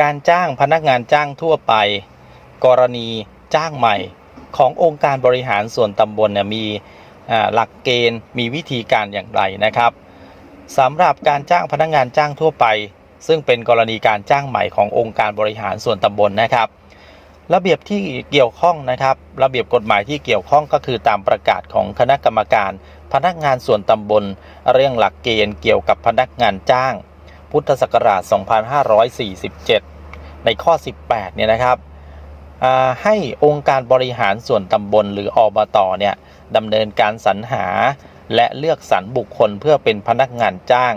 การจ้างพนักงานจ้างทั่วไป กรณีจ้างใหม่ขององค์การบริหารส่วนตำบลเนี่ยมีหลักเกณฑ์มีวิธีการอย่างไรนะครับสำหรับการจ้างพนักงานจ้างทั่วไป ซึ่งเป็นกรณีการจ้างใหม่ขององค์การบริหารส่วนตำบลนะครับ ระเบียบที่เกี่ยวข้องนะครับ ระเบียบกฎหมายที่เกี่ยวข้องก็คือตามประกาศของคณะกรรมการ พนักงานส่วนตำบล เรื่องหลักเกณฑ์เกี่ยวกับพนักงานจ้าง พุทธศักราช 2547 ในข้อ 18 เนี่ยนะครับให้องค์การบริหารส่วนตำบลหรืออบตเนี่ยดำเนินการสรรหา และเลือกสรรบุคคลเพื่อเป็นพนักงานจ้าง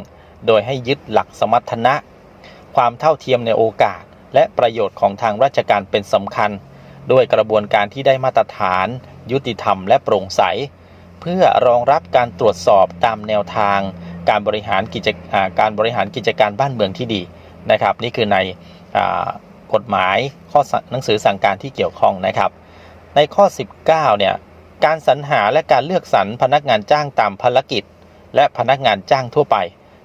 โดยให้ยึดหลักสมรรถนะ ความเท่าเทียมในโอกาส และประโยชน์ของทางราชการเป็นสำคัญ ด้วยกระบวนการที่ได้มาตรฐาน ยุติธรรมและโปร่งใส เพื่อรองรับการตรวจสอบตามแนวทาง การบริหารกิจการบริหารกิจการบ้านเมืองที่ดีนะครับ นี่คือใน กฎหมายข้อสั่งหนังสือสั่งการที่เกี่ยวข้องนะครับ ในข้อ 19 เนี่ยการสรรหาและการเลือกสรรพนักงานจ้างตามภารกิจ และพนักงานจ้างทั่วไป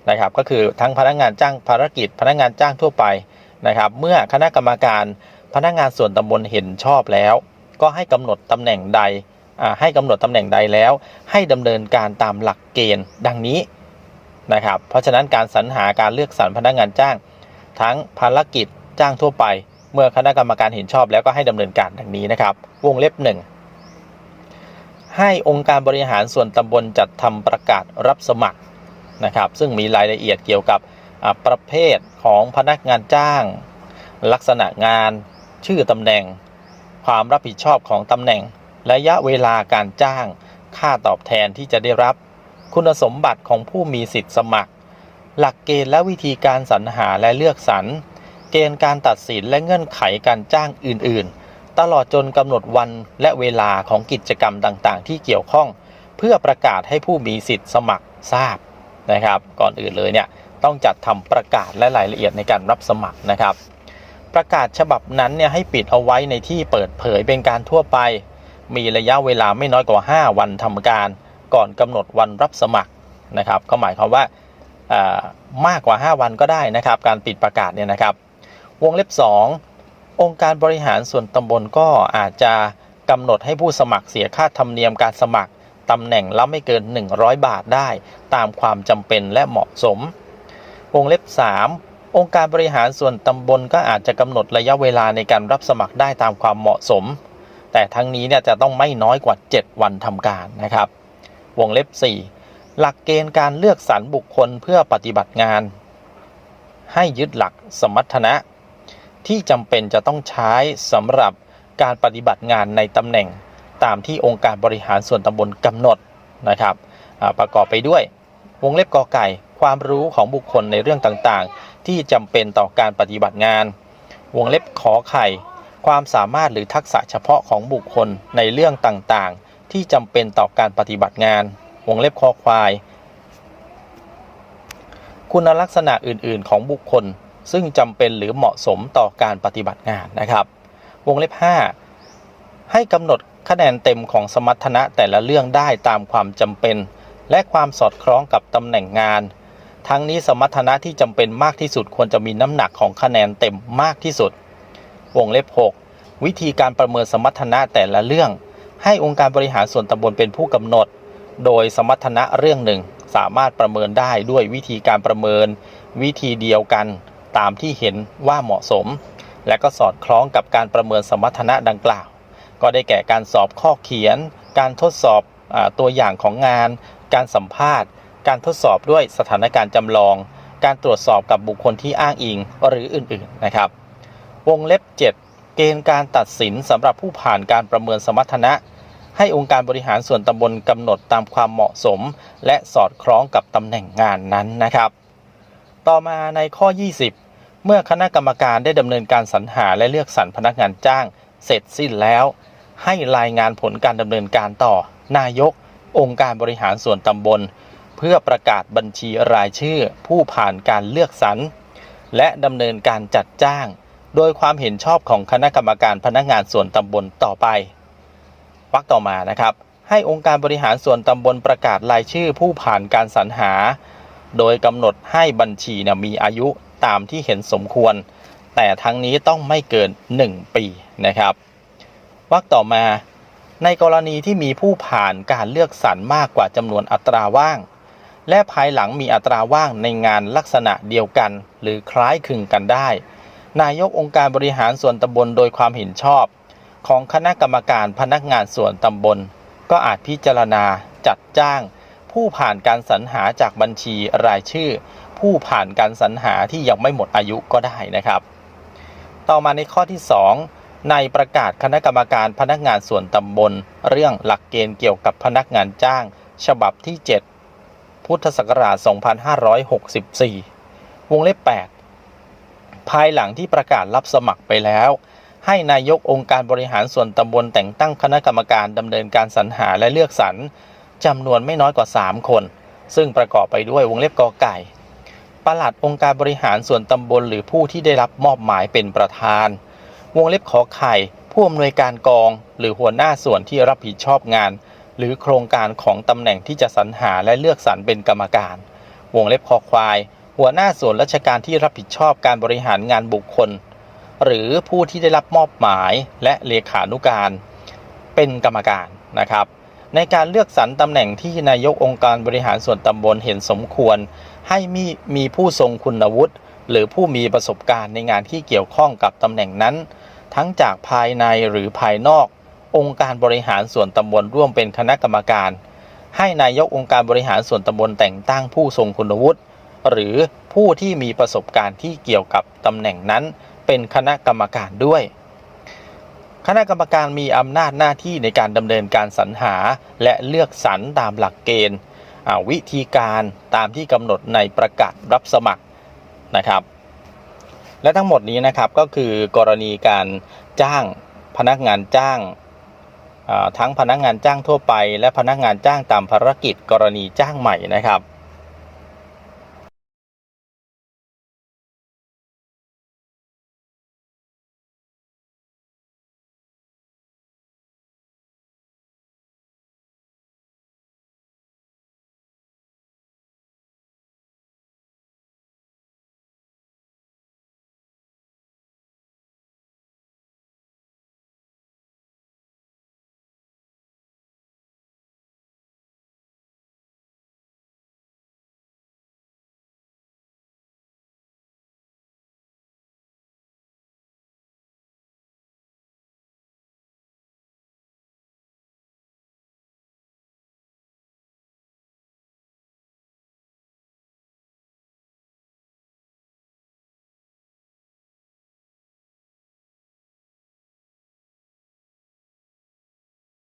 นะครับ ก็คือทั้งพนักงานจ้างภารกิจ พนักงานจ้างทั่วไปนะครับ เมื่อคณะกรรมการพนักงานส่วนตำบลเห็นชอบแล้ว ก็ให้กำหนดตำแหน่งใดให้กำหนดตำแหน่งใดแล้ว ให้ดำเนินการตามหลักเกณฑ์ดังนี้นะครับ เพราะฉะนั้นการสรรหาการเลือกสรรพนักงานจ้าง ทั้งภารกิจจ้างทั่วไป เมื่อคณะกรรมการเห็นชอบแล้วก็ให้ดำเนินการดังนี้นะครับ วงเล็บหนึ่งให้องค์การบริหารส่วนตำบลจัดทำประกาศรับสมัครนะครับ ซึ่งมีรายละเอียดเกี่ยวกับประเภทของพนักงานจ้าง ลักษณะงาน ชื่อตำแหน่ง ความรับผิดชอบของตำแหน่ง ระยะเวลาการจ้าง ค่าตอบแทนที่จะได้รับ คุณสมบัติของผู้มีสิทธิ์สมัคร หลักเกณฑ์และวิธีการสรรหาและเลือกสรร เกณฑ์การตัดสินและเงื่อนไขการจ้างอื่น ๆ ตลอดจนกำหนดวันและเวลาของกิจกรรมต่างๆ ที่เกี่ยวข้อง เพื่อประกาศให้ผู้มีสิทธิ์สมัครทราบนะครับ ก่อนอื่นเลยเนี่ยต้องจัดทำประกาศและรายละเอียดในการรับสมัครนะครับ ประกาศฉบับนั้นเนี่ยให้ปิดเอาไว้ในที่เปิดเผยเป็นการทั่วไป มีระยะเวลาไม่น้อยกว่า 5 วันทำการ ก่อนกำหนดวันรับสมัครนะครับ ก็หมายความว่าอ่า มากกว่า 5 วันก็ได้นะครับ การปิดประกาศเนี่ยนะครับ วงเล็บ 2 องค์การบริหารส่วนตำบลก็อาจจะกำหนดให้ผู้สมัครเสียค่าธรรมเนียมการสมัครตำแหน่งละไม่เกิน 100 บาทได้ ตามความจำเป็นและเหมาะสม วงเล็บ 3 องค์การบริหารส่วนตำบลก็อาจจะกำหนดระยะเวลาในการรับสมัครได้ตามความเหมาะสม แต่ทั้งนี้เนี่ยจะต้องไม่น้อยกว่า 7 วันทำการนะครับ วงเล็บ 4 หลักเกณฑ์การเลือกสรรบุคคลเพื่อปฏิบัติงาน ให้ยึดหลักสมรรถนะ ที่จำเป็นจะต้องใช้สำหรับการปฏิบัติงานในตำแหน่งตามที่องค์การบริหารส่วนตำบลกำหนดนะครับประกอบไปด้วย วงเล็บกอไก่ ความรู้ของบุคคลในเรื่องต่างๆ ที่จำเป็นต่อการปฏิบัติงาน วงเล็บขอไข่ ความสามารถหรือทักษะเฉพาะของบุคคลในเรื่องต่างๆ ที่จำเป็นต่อการปฏิบัติงาน วงเล็บคอควาย คุณลักษณะอื่น ๆ ของบุคคล ซึ่งจำเป็นหรือเหมาะสมต่อการปฏิบัติงานนะครับ วงเล็บ 5 ให้กำหนดคะแนนเต็มของสมรรถนะแต่ละเรื่องได้ตามความจำเป็น และความสอดคล้องกับตำแหน่งงาน ทั้งนี้สมรรถนะที่จำเป็นมากที่สุดควรจะมีน้ำหนักของคะแนนเต็มมากที่สุด วงเล็บ 6 วิธีการประเมินสมรรถนะแต่ละเรื่อง ให้องค์การบริหารส่วนตำบลเป็นผู้กำหนด โดยสมรรถนะเรื่องหนึ่งสามารถประเมินได้ด้วยวิธีการประเมิน วิธีเดียวกันตามที่เห็นว่าเหมาะสม และก็สอดคล้องกับการประเมินสมรรถนะดังกล่าว ก็ได้แก่การสอบข้อเขียน การทดสอบอตัวอย่างของงาน การสัมภาษณ์ การทดสอบด้วยสถานการณ์จำลอง การตรวจสอบกับบุคคลที่อ้างอิงหรืออื่นๆนะครับ วงเล็บ 7 เกณฑ์การตัดสินสำหรับผู้ผ่านการประเมินสมรรถนะ ให้องค์การบริหารส่วนตำบลกำหนดตามความเหมาะสม และสอดคล้องกับตำแหน่งงานนั้นนะครับ ต่อมาในข้อ 20 เมื่อคณะกรรมการได้ดำเนินการสรรหาและเลือกสรรพนักงานจ้าง เสร็จสิ้นแล้ว ให้รายงานผลการดำเนินการต่อ นายก องค์การบริหารส่วนตำบล เพื่อประกาศบัญชีรายชื่อ ผู้ผ่านการเลือกสรรและดำเนินการจัดจ้าง โดยความเห็นชอบของคณะกรรมการพนักงานส่วนตำบลต่อไป วรรคต่อมานะครับ ให้องค์การบริหารส่วนตำบลประกาศรายชื่อผู้ผ่านการสรรหา โดยกำหนดให้บัญชีนี่ยมีอายุตามที่เห็นสมควร แต่ทั้งนี้ต้องไม่เกิน 1 ปีนะครับวรรคต่อมาในกรณีที่มีผู้ผ่านการเลือกสรรมากกว่าจำนวนอัตราว่าง และภายหลังมีอัตราว่างในงานลักษณะเดียวกัน หรือคล้ายคลึงกันได้ นายกองค์การบริหารส่วนตำบลโดยความเห็นชอบ ของคณะกรรมการพนักงานส่วนตำบล ก็อาจพิจารณาจัดจ้าง ผู้ผ่านการสรรหาจากบัญชีรายชื่อ ผู้ผ่านการสรรหาที่ยังไม่หมดอายุก็ได้นะครับ ต่อมาในข้อที่ 2 ในประกาศคณะกรรมการพนักงานส่วนตำบล เรื่องหลักเกณฑ์เกี่ยวกับพนักงานจ้าง ฉบับที่ 7 พุทธศักราช 2564 วงเล็บ 8 ภายหลังที่ประกาศรับสมัครไปแล้ว ให้นายกองค์การบริหารส่วนตำบลแต่งตั้งคณะกรรมการดำเนินการสรรหาและเลือกสรรจำนวนไม่น้อยกว่า 3 คน ซึ่งประกอบไปด้วยวงเล็บกอไก่ประหลัดองค์การบริหารส่วนตำบลหรือผู้ที่ได้รับมอบหมายเป็นประธาน วงเล็บขอไข่ผู้อำนวยการกอง หรือหัวหน้าส่วนที่รับผิดชอบงาน หรือโครงการของตำแหน่งที่จะสรรหาและเลือกสรรเป็นกรรมการ วงเล็บคอควาย หัวหน้าส่วนราชการที่รับผิดชอบการบริหารงานบุคคล หรือผู้ที่ได้รับมอบหมายและเลขานุการเป็นกรรมการนะครับ ในการเลือกสรรตำแหน่งที่นายกองค์การบริหารส่วนตำบลเห็นสมควร ให้มีมีผู้ทรงคุณวุฒิหรือผู้มีประสบการณ์ในงานที่เกี่ยวข้องกับตำแหน่งนั้น ทั้งจากภายในหรือภายนอก องค์การบริหารส่วนตำบลร่วมเป็นคณะกรรมการ ให้นายกองค์การบริหารส่วนตำบลแต่งตั้งผู้ทรงคุณวุฒิหรือผู้ที่มีประสบการณ์ที่เกี่ยวกับตำแหน่งนั้น เป็นคณะกรรมการด้วย คณะกรรมการมีอำนาจหน้าที่ในการดำเนินการสรรหาและเลือกสรรตามหลักเกณฑ์วิธีการตามที่กำหนดในประกาศรับสมัครนะครับ และทั้งหมดนี้นะครับก็คือกรณีการจ้างพนักงานจ้างทั้งพนักงานจ้างทั่วไป และพนักงานจ้างตามภารกิจกรณีจ้างใหม่นะครับ